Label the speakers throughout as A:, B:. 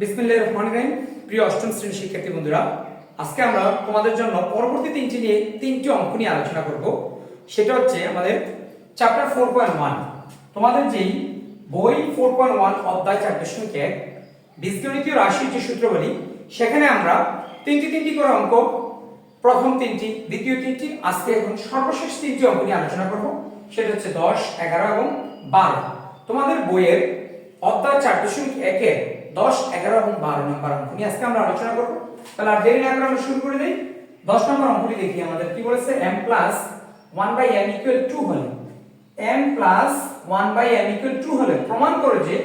A: বিসমিল্লাহ রহমান রহিম। প্রিয় অষ্টম শ্রেণির শিক্ষার্থী বন্ধুরা, আজকে আমরা তোমাদের জন্য পরবর্তী তিনটি নিয়ে তিনটি অঙ্ক নিয়ে আলোচনা করব। সেটা হচ্ছে আমাদের চ্যাপ্টার ফোর পয়েন্ট ওয়ান তোমাদের যেই বই ফোর পয়েন্ট ওয়ান অধ্যায় চার দশমিক এক, বীজগণিতীয় রাশির যে সূত্রবলী, সেখানে আমরা তিনটি তিনটি করে অঙ্ক, প্রথম তিনটি, দ্বিতীয় তিনটি, আজকে এখন সর্বশেষ তিনটি অঙ্ক নিয়ে আলোচনা করব। সেটা হচ্ছে দশ, এগারো এবং বারো। তোমাদের বইয়ের অধ্যায় চার দশমিক একের দশ, এগারো এবং বারো নম্বর অঙ্ক নিয়ে আজকে আমরা আলোচনা করব। তাহলে আর দেরি না করে আমরা শুরু করে দিই। দশ নম্বর অঙ্কটি দেখি আমাদের। কি বলেছে? M plus one by M equal to হলে। M plus one by M equal to হলে প্রমাণ করে যে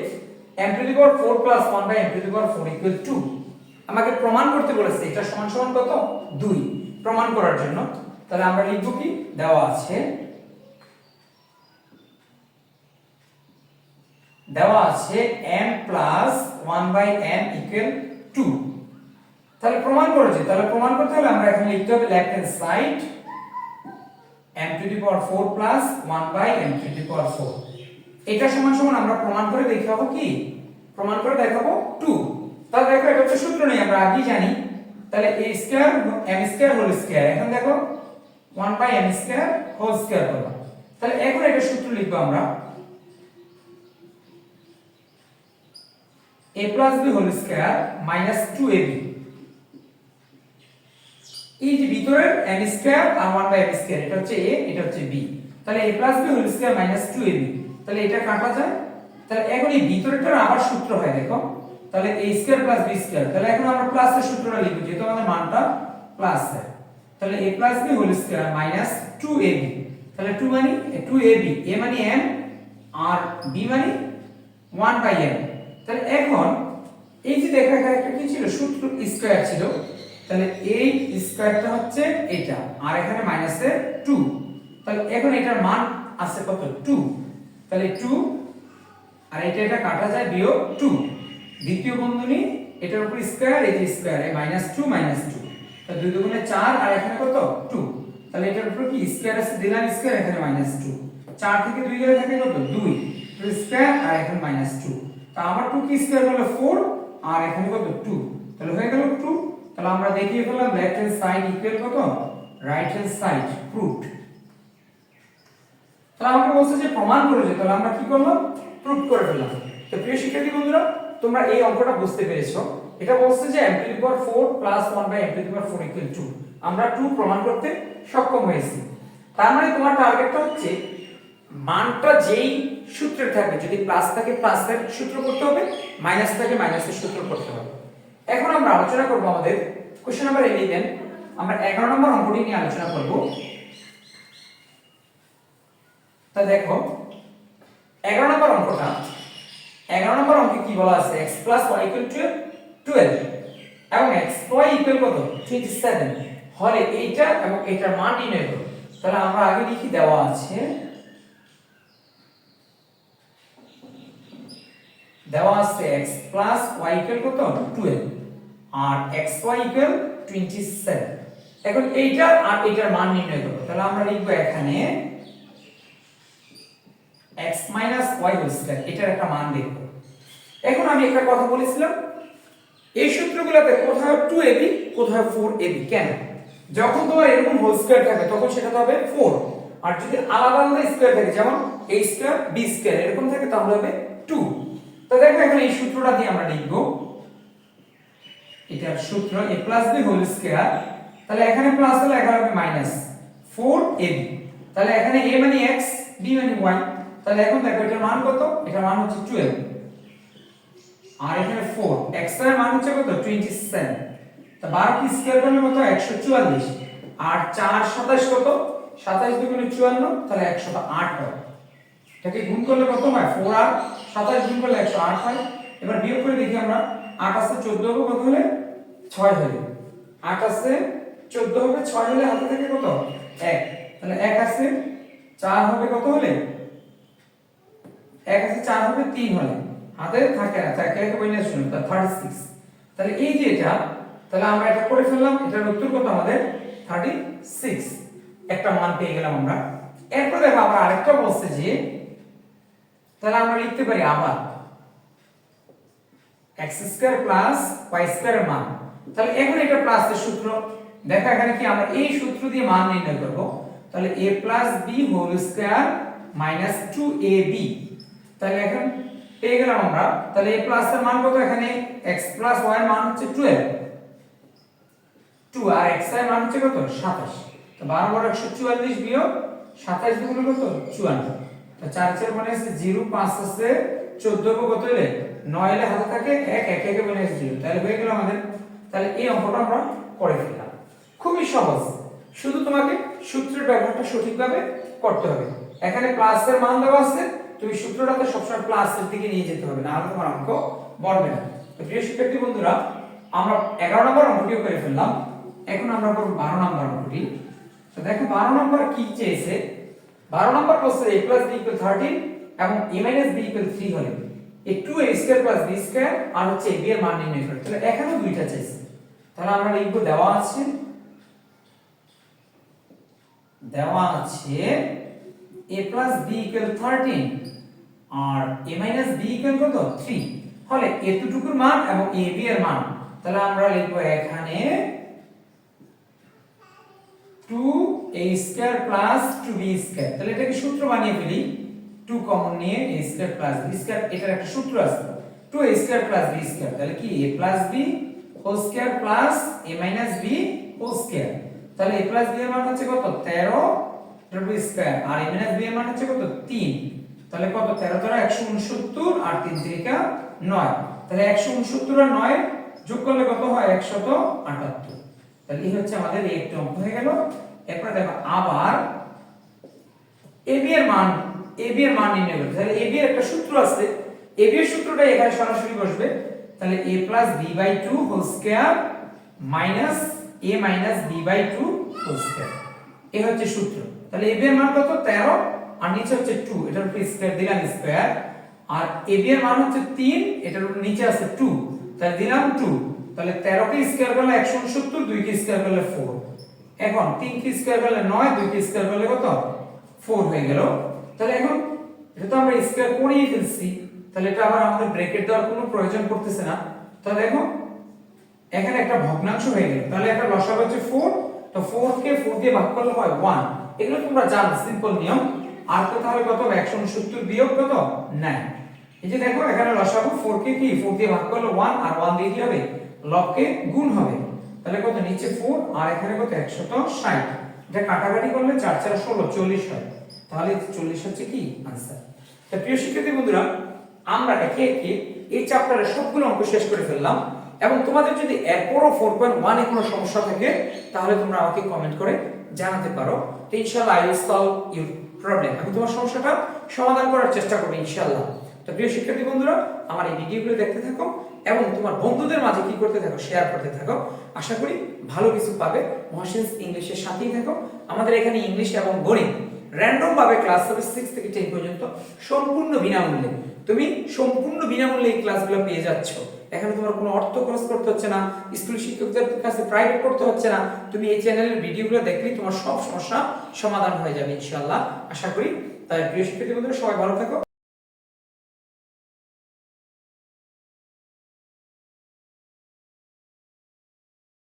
A: M to the power four plus one by M to the power four equal to আমাকে প্রমাণ করতে বলেছে, এটা সমান সমান কত? দুই। প্রমাণ করার জন্য। তাহলে আমরা লিখব কি? দেওয়া আছে দেওয়া আছে m plus one by M equal to তাহলে প্রমাণ করেছে। তাহলে প্রমাণ করতে হলে আমরা এখানে লিখতে হবে left hand side m to the power 4 plus 1 by m to the power 4 এটা সমান সমান আমরা প্রমাণ করে দেখাবো কি? প্রমাণ করে দেখাবো 2 তাহলে দেখো, এটা হচ্ছে সূত্র নেই, আমরা আগেই জানি। তাহলে a square m square whole square এখন দেখো 1 by m square whole square করব তাহলে এখন এটা সূত্র লিখব আমরা। A plus b whole square minus 2ab এই যে ভিতরের m স্কয়ার আর 1 বাই m স্কয়ার এটা হচ্ছে a, এটা হচ্ছে b তাহলে a plus b whole square minus 2ab তাহলে এটা কাটা যায়। তাহলে এখন এই ভিতরেরটার আবার সূত্র হয়, দেখো। তাহলে a square plus b square তাহলে এখন আমরা প্লাসের সূত্রটা লিখব, যেহেতু আমাদের মানটা প্লাস হয় তাহলে a plus b whole square minus 2ab তাহলে 2 মানে 2ab a মানে m আর b মানে 1 বাই m তাহলে এখন এই যে দেখা, এখানে একটা কি ছিল? সূত্র স্কয়ার ছিল। তাহলে এই স্কয়ারটা হচ্ছে এটা, আর এখানে মাইনাসে 2 তাহলে এখন এটার মান আছে কত? 2 তাহলে 2 আর এটা এটা কাটা যায় বিয়োগ 2 দ্বিতীয় বন্ধনী, এটার উপর স্কয়ার এই যে স্কয়ার এই মাইনাস 2 মাইনাস 2 তাহলে দুই দুগুণে 4 আর এখানে কত? 2 তাহলে এটার উপর কি স্কয়ার আছে? দিলাম স্কয়ার এখানে মাইনাস 2 4 থেকে 2 গেলে থাকে কত? 2 তো স্কয়ার আর এখানে মাইনাস 2 তা আমার 2 কি স্কয়ার হলো 4 আর এখানে কত 2 তাহলে হয়ে গেল 2 তাহলে আমরা দেখিয়ে ফেললাম লেফট হ্যান্ড সাইড ইকুয়াল কত? রাইট হ্যান্ড সাইড প্রুভড তাহলে আমাকে বলছে যে প্রমাণ করেছে তাহলে আমরা কি করলাম? প্রুভ করে ফেললাম। তো প্রিয় শিক্ষার্থী বন্ধুরা, তোমরা এই অঙ্কটা বুঝতে পেরেছ। এটা বলছে যে m to the power 4 plus 1 by m to the power 4 equal 2 আমরা 2 প্রমাণ করতে সক্ষম হয়েছি। তার মানে তোমার টার্গেটটা হচ্ছে মানটা যেই সূত্রে থাকবে। যদি প্লাস থাকে প্লাসের সূত্র করতে হবে মাইনাস থাকে মাইনাসের সূত্র করতে হবে। এখন আমরা আলোচনা করব আমাদের কোশ্চেন নাম্বার 11 আমরা 11 নম্বর অঙ্কটি নিয়ে আলোচনা করব। তা দেখো 11 নম্বর অঙ্কটা 11 নম্বর অঙ্কে কি বলা আছে? x y 12 এবং x y কত? 27 হলে এইটা এবং এটার মান নির্ণয় করো। তাহলে আমরা আগে লিখি দেওয়া আছে দেওয়া আছে x প্লাস y ইকুয়াল কত? 12 আর xy ইকুয়াল 27 এখন এইটার আর এইটার মান নির্ণয় করব তাহলে আমরা লিখব এখানে x y হোল স্কয়ার এটার একটা মান দেখব এখন আমি একটা কথা বলেছিলাম। এই সূত্রগুলোতে কোথাও 2ab কোথাও 4ab কেন? যখন তোমার এরকম হোল স্কয়ার থাকে, তখন সেটা হবে 4 আর যদি আলাদা আলাদা স্কয়ার থাকে, যেমন a স্কয়ার b স্কয়ার এরকম থাকে, তাহলে হবে 2 তো দেখো এখন এই সূত্রটা দিয়ে আমরা লিখব। এটার সূত্র a b হোল স্কয়ার তাহলে এখানে প্লাস হলে এখানে হবে মাইনাস 4ab তাহলে এখানে a মানে x, b মানে y তাহলে এখন দেখো এটার মান কত? এটার মান হচ্ছে 12 আর এখানে 4 x এর মান হচ্ছে কত? 27 তা 12 কি স্কয়ার করলে কত? 144 আর 4 27 কত? 27 দুগুণে 54 তাহলে 108 হয়। এটাকে গুণ করলে কত হয়? 4 আর 27 গুণ করলে 108 হয়। এবার বিয়োগ করে দেখি আমরা 8 আছে 14 হবে, কত হলে? 6 হলে। 8 আছে 14 হবে 6 হলে হাতে থেকে কত? 1 তাহলে 1 আছে 4 হবে, কত হলে? 1 আছে 4 হবে 3 হলে। হাতে থাকে না, থাকে বইনে শুনুন তা 36 তাহলে এই যে এটা, তাহলে আমরা এটা করে ফেললাম, এটার উত্তর কত আমাদের? 36 একটা মান পেয়ে গেলাম আমরা। এরপর দেখো, আবার আরেকটা বলছে যে তাহলে আমরা লিখতে পারি আবার। X square plus Y square মান। তাহলে এখন এটা প্লাসের সূত্র। দেখো এখানে কি আমরা এই সূত্র দিয়ে মান নির্ণয় করব। তাহলে a plus B whole square minus two A B তাহলে এখন পেয়ে গেলাম আমরা। তাহলে a প্লাস এর মান কত এখানে? x প্লাস y এর মান হচ্ছে 12 2 আর x এর মান হচ্ছে কত? 27 তো 12 বড় 144 বিয়োগ 27 দুগুণ কত? 54 তো 4 4 মানে আছে 0 5 আছে 14 কো কত হলে 9 এলে হাতে থাকে 1 1 1 মানে আছে 0 তাহলে হয়ে গেল আমাদের, তাহলে এই অঙ্কটা আমরা করে ফেললাম। খুবই সহজ। শুধু তোমাকে সূত্রের ব্যবহারটা সঠিকভাবে করতে হবে। এখানে প্লাসের মান দেওয়া আছে, তুমি সূত্রটাকে সবসময় প্লাসের দিকে নিয়ে যেতে হবে, না হলে তোমার অঙ্ক বলবে না। তো প্রিয় শিক্ষার্থী বন্ধুরা, আমরা এগারো নম্বর অঙ্কটিও করে ফেললাম। এখন আমরা করব বারো নম্বর অঙ্কটি। তো দেখো, বারো নম্বর কি চেয়েছে? বারো নম্বর বলছে a plus B equal thirteen এবং a minus B equal three হলে এই two A square plus B square আর হচ্ছে a b এর মান নির্ণয় করতে তাহলে এখানেও দুইটা চাইছে তাহলে আমরা লিখব দেওয়া আছে দেওয়া আছে a plus B equal thirteen R a minus B equal কত? থ্রি হলে এতটুকুর মান এবং a b এর মান। তাহলে আমরা লিখব এখানে 2a square plus 2b square তাহলে এটাকে সূত্র বানিয়ে ফেলি। 2 কমন নিয়ে a square plus b square এটার একটা সূত্র আছে। 2a square plus b square তাহলে কি? a plus b whole square plus a minus b whole square তাহলে a প্লাস b এর মান হচ্ছে কত? 13 b স্কয়ার আর a মাইনাস b এর মান হচ্ছে কত? 3 তাহলে কত? 13 দ্বারা 169 আর 3 তিরিকা 9 তাহলে 169 আর 9 যোগ করলে কত হয়? 178 তাহলে এই হচ্ছে আমাদের এই একটি হয়ে গেল। এরপর দেখো, আবার এবি এর মান এবি এর মান নির্ণয় করতে তাহলে এবি এর একটা সূত্র আছে। এবি এর সূত্রটা এখানে সরাসরি বসবে। তাহলে a plus b by two whole square minus a minus b by two whole square. এই হচ্ছে সূত্র। তাহলে এবি এর মান কত? 13 আর নিচে হচ্ছে 2 এটার উপর স্কয়ার দিলাম স্কয়ার। আর এবি এর মান হচ্ছে 3 এটার উপর নিচে আছে 2 তাহলে দিলাম 2 তাহলে 13 কে স্কয়ার করলে 169 2 কে স্কয়ার করলে 4 এখন 3 কে স্কয়ার করলে 9 2 কে স্কয়ার করলে কত? 4 হয়ে গেল। তাহলে এখন এটা তো আমরা স্কয়ার করেই ফেলছি, তাহলে এটা আবার আমাদের ব্র্যাকেট দেওয়ার কোনো প্রয়োজন পড়তেছে না। তাহলে দেখো, এখানে একটা ভগ্নাংশ হয়ে গেল। তাহলে একটা লসাগু হচ্ছে 4 তো 4 কে 4 দিয়ে ভাগ করলে হয় 1 এগুলো তোমরা জানো সিম্পল নিয়ম। আর তো তাহলে কত? 169 বিয়োগ কত? 9 এই যে দেখো, এখানে লসাগু 4 কে কি? 4 দিয়ে ভাগ করলে 1 আর 1 দিয়ে কি হবে? লবকে গুণ হবে। তাহলে কত? নিচে 4 আর এখানে কত? একশত ষাট। এটা কাটাকাটি করলে চার চার, ষোলো, চল্লিশ হয়। তাহলে চল্লিশ হচ্ছে কি? आंसर তো প্রিয় শিক্ষার্থী বন্ধুরা, আমরা একে একে এই চ্যাপ্টারের সবগুলো অঙ্ক শেষ করে ফেললাম। এবং তোমাদের যদি এরপরও 4.1 এ কোনো সমস্যা থাকে, তাহলে তোমরা আমাকে কমেন্ট করে জানাতে পারো। তো ইনশাল্লাহ I will solve your problem আমি তোমার সমস্যাটা সমাধান করার চেষ্টা করব ইনশাল্লাহ তো প্রিয় শিক্ষার্থী বন্ধুরা, আমার এই ভিডিওগুলো দেখতে থাকো এবং তোমার বন্ধুদের মাঝে কি করতে থাকো শেয়ার করতে থাকো। আশা করি ভালো কিছু পাবে। মহাসিন্স ইংলিশের সাথেই থাকো। আমাদের এখানে ইংলিশ এবং গণিত র্যান্ডম ভাবে ক্লাস হবে সিক্স থেকে টেন পর্যন্ত, সম্পূর্ণ বিনামূল্যে। তুমি সম্পূর্ণ বিনামূল্যে এই ক্লাসগুলো পেয়ে যাচ্ছ। এখানে তোমার কোনো অর্থ খরচ করতে হচ্ছে না স্কুল শিক্ষকদের কাছে প্রাইভেট করতে হচ্ছে না। তুমি এই চ্যানেলের ভিডিওগুলো দেখলেই তোমার সব সমস্যা সমাধান হয়ে যাবে, ইনশাআল্লাহ। আশা করি তাই শিক্ষার্থী বন্ধুরা, সবাই ভালো থাকো।